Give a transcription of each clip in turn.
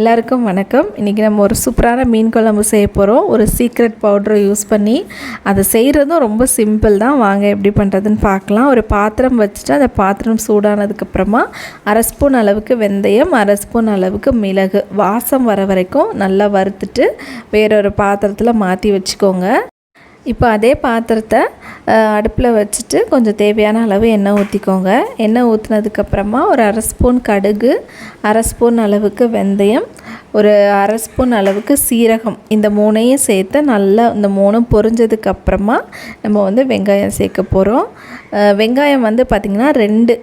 எல்லாருக்கும் வணக்கம். இன்றைக்கி நம்ம ஒரு சூப்பரான மீன் குழம்பு செய்ய போகிறோம் ஒரு சீக்ரெட் பவுடரை யூஸ் பண்ணி அதை செய்கிறதும் ரொம்ப சிம்பிள் தான். வாங்க எப்படி பண்ணுறதுன்னு பார்க்கலாம். ஒரு பாத்திரம் வச்சுட்டு அந்த பாத்திரம் சூடானதுக்கப்புறமா அரை ஸ்பூன் அளவுக்கு வெந்தயம் அரை ஸ்பூன் அளவுக்கு மிளகு. வாசம் வர வரைக்கும் நல்லா வறுத்துட்டு வேறொரு பாத்திரத்தில் மாற்றி வச்சுக்கோங்க. இப்போ அதே பாத்திரத்தை அடுப்பில் வச்சுட்டு கொஞ்சம் தேவையான அளவு எண்ணெய் ஊற்றிக்கோங்க எண்ணெய் ஊற்றினதுக்கப்புறமா ஒரு அரை ஸ்பூன் கடுகு அரை ஸ்பூன் அளவுக்கு வெந்தயம் ஒரு அரை ஸ்பூன் அளவுக்கு சீரகம். இந்த மூணையும் சேர்த்து நல்லா இந்த மூணும் பொரிஞ்சதுக்கப்புறமா நம்ம வந்து வெங்காயம் சேர்க்க போகிறோம் வெங்காயம் வந்து பார்த்திங்கன்னா ரெண்டு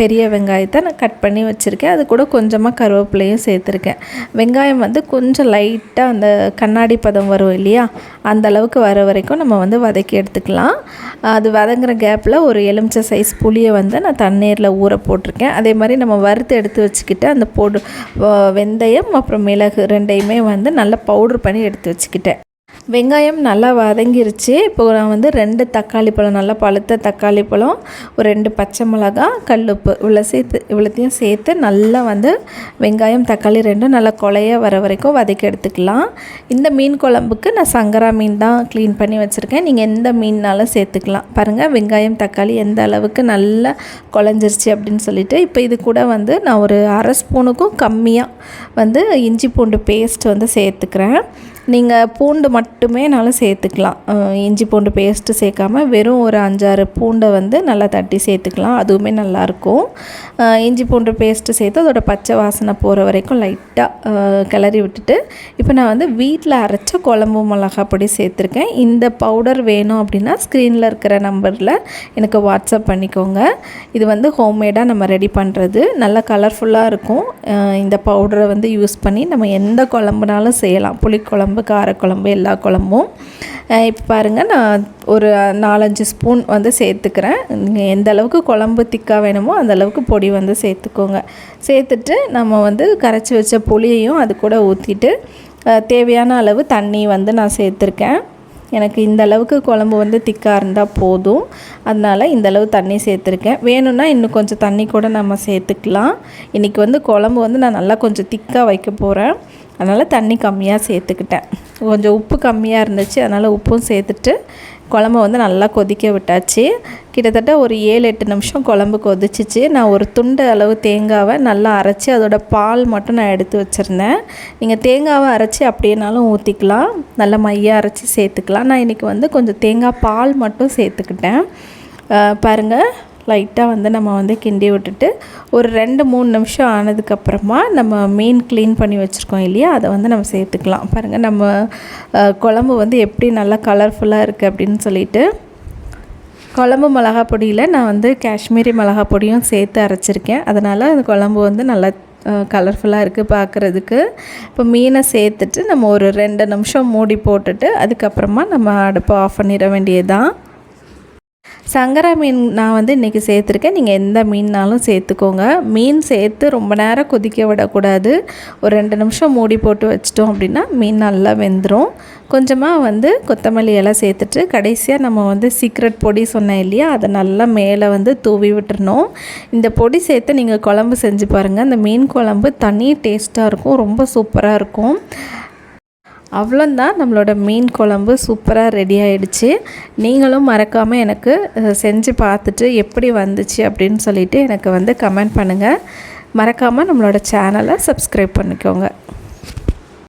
பெரிய வெங்காயத்தை நான் கட் பண்ணி வச்சுருக்கேன். அது கூட கொஞ்சமாக கருவேப்பிலையும் சேர்த்துருக்கேன். வெங்காயம் வந்து கொஞ்சம் லைட்டாக அந்த கண்ணாடி பதம் வரும் இல்லையா? அந்த அளவுக்கு வர வரைக்கும் நம்ம வந்து வதக்கி எடுத்துக்கலாம். அது வதங்குற கேப்பில் ஒரு எலுமிச்சை சைஸ் புளியை வந்து நான் தண்ணீரில் ஊற போட்டிருக்கேன். அதே மாதிரி நம்ம வறுத்து எடுத்து வச்சுக்கிட்டு அந்த போடு வெந்தயம் அப்புறம் மிளகு ரெண்டையுமே வந்து நல்லா பவுட்ரு பண்ணி எடுத்து வச்சுக்கிட்டேன். வெங்காயம் நல்லா வதங்கிருச்சு. இப்போ நான் வந்து ரெண்டு தக்காளி பழம் நல்லா பழுத்த தக்காளி பழம் ஒரு ரெண்டு பச்சை மிளகா கல்லுப்பு இவ்வளோ சேர்த்து இவ்வளோத்தையும் சேர்த்து நல்லா வந்து வெங்காயம் தக்காளி ரெண்டும் நல்லா கொலைய வர வரைக்கும் வதக்கி எடுத்துக்கலாம். இந்த மீன் குழம்புக்கு நான் சங்கரா மீன் தான் க்ளீன் பண்ணி வச்சுருக்கேன். நீங்கள் எந்த மீன்னாலும் சேர்த்துக்கலாம். பாருங்கள் வெங்காயம் தக்காளி எந்த அளவுக்கு நல்லா குழஞ்சிருச்சு அப்படின்னு சொல்லிட்டு இப்போ இது கூட வந்து நான் ஒரு அரை ஸ்பூனுக்கும் கம்மியாக வந்து இஞ்சி பூண்டு பேஸ்ட் வந்து சேர்த்துக்கிறேன். நீங்கள் பூண்டு மட்டுமேனாலும் சேர்த்துக்கலாம். இஞ்சி பூண்டு பேஸ்ட்டு சேர்க்காம வெறும் ஒரு அஞ்சாறு பூண்டை வந்து நல்லா தட்டி சேர்த்துக்கலாம். அதுவுமே நல்லாயிருக்கும் இஞ்சி பூண்டு பேஸ்ட்டு சேர்த்து அதோட பச்சை வாசனை போகிற வரைக்கும் லைட்டாக கிளறி விட்டுட்டு இப்போ நான் வந்து வீட்டில் அரைச்ச குழம்பு மிளகா பொடி சேர்த்துருக்கேன். இந்த பவுடர் வேணும் அப்படின்னா ஸ்க்ரீனில் இருக்கிற நம்பரில் எனக்கு வாட்ஸ்அப் பண்ணிக்கோங்க. இது வந்து ஹோம்மேடாக நம்ம ரெடி பண்ணுறது நல்லா கலர்ஃபுல்லாக இருக்கும். இந்த பவுடரை வந்து யூஸ் பண்ணி நம்ம எந்த குழம்புனாலும் செய்யலாம். புளிக்குழம்பு குழம்பு காரக்குழம்பு எல்லா குழம்பும். இப்போ பாருங்கள் நான் ஒரு நாலஞ்சு ஸ்பூன் வந்து சேர்த்துக்கிறேன். நீங்கள் எந்த அளவுக்கு குழம்பு திக்காக வேணுமோ அந்த அளவுக்கு பொடி வந்து சேர்த்துக்கோங்க. சேர்த்துட்டு நம்ம வந்து கரைச்சி வச்ச புளியையும் அது கூட ஊற்றிட்டு தேவையான அளவு தண்ணி வந்து நான் சேர்த்துருக்கேன். எனக்கு இந்த அளவுக்கு குழம்பு வந்து திக்காக இருந்தால் போதும். அதனால் இந்தளவு தண்ணி சேர்த்துருக்கேன். வேணும்னா இன்னும் கொஞ்சம் தண்ணி கூட நம்ம சேர்த்துக்கலாம். இன்றைக்கி வந்து குழம்பு வந்து நான் நல்லா கொஞ்சம் திக்காக வைக்க போகிறேன் அதனால் தண்ணி கம்மியாக சேர்த்துக்கிட்டேன். கொஞ்சம் உப்பு கம்மியாக இருந்துச்சு அதனால் உப்பும் சேர்த்துட்டு குழம்பு வந்து நல்லா கொதிக்க விட்டாச்சு. கிட்டத்தட்ட ஒரு ஏழு எட்டு நிமிஷம் குழம்பு கொதிச்சிச்சு. நான் ஒரு துண்டு அளவு தேங்காவை நல்லா அரைச்சி அதோட பால் மட்டும் நான் எடுத்து வச்சுருந்தேன். நீங்கள் தேங்காவை அரைச்சி அப்படியேனாலும் ஊற்றிக்கலாம் நல்லா மையாக அரைச்சி சேர்த்துக்கலாம். நான் இன்றைக்கி வந்து கொஞ்சம் தேங்காய் பால் மட்டும் சேர்த்துக்கிட்டேன். பாருங்கள் லைட்டாக வந்து நம்ம வந்து கிண்டி விட்டுட்டு ஒரு ரெண்டு மூணு நிமிஷம் ஆனதுக்கப்புறமா நம்ம மீன் க்ளீன் பண்ணி வச்சுருக்கோம் இல்லையா? அதை வந்து நம்ம சேர்த்துக்கலாம். பாருங்கள் நம்ம குழம்பு வந்து எப்படி நல்லா கலர்ஃபுல்லாக இருக்குது அப்படின்னு சொல்லிட்டு குழம்பு மிளகா பொடியில் நான் வந்து காஷ்மீரி மிளகா பொடியும் சேர்த்து அரைச்சிருக்கேன். அதனால் அந்த குழம்பு வந்து நல்லா கலர்ஃபுல்லாக இருக்குது பார்க்குறதுக்கு இப்போ மீனை சேர்த்துட்டு நம்ம ஒரு ரெண்டு நிமிஷம் மூடி போட்டுட்டு அதுக்கப்புறமா நம்ம அடுப்பை ஆஃப் பண்ணிட வேண்டியது தான் சங்கரா மீன் நான் வந்து இன்றைக்கி சேர்த்துருக்கேன். நீங்கள் எந்த மீன்னாலும் சேர்த்துக்கோங்க. மீன் சேர்த்து ரொம்ப நேரம் கொதிக்க விடக்கூடாது. ஒரு ரெண்டு நிமிஷம் மூடி போட்டு வச்சிட்டோம் அப்படின்னா மீன் நல்லா வெந்துடும் கொஞ்சமாக வந்து கொத்தமல்லி எல்லாம் சேர்த்துட்டு கடைசியாக நம்ம வந்து சீக்ரெட் பொடி சொன்னேன் இல்லையா? அதை நல்லா மேலே வந்து தூவி விட்டுறணும். இந்த பொடி சேர்த்து நீங்கள் குழம்பு செஞ்சு பாருங்கள் அந்த மீன் குழம்பு தனி டேஸ்ட்டாக இருக்கும். ரொம்ப சூப்பராக இருக்கும். அவ்வளோந்தான். நம்மளோட மீன் குழம்பு சூப்பராக ரெடி ஆகிடுச்சு நீங்களும் மறக்காமல் எனக்கு செஞ்சு பார்த்துட்டு எப்படி வந்துச்சு அப்படின்னு சொல்லிவிட்டு எனக்கு வந்து கமெண்ட் பண்ணுங்கள் மறக்காமல் நம்மளோட சேனலை சப்ஸ்கிரைப் பண்ணிக்கோங்க.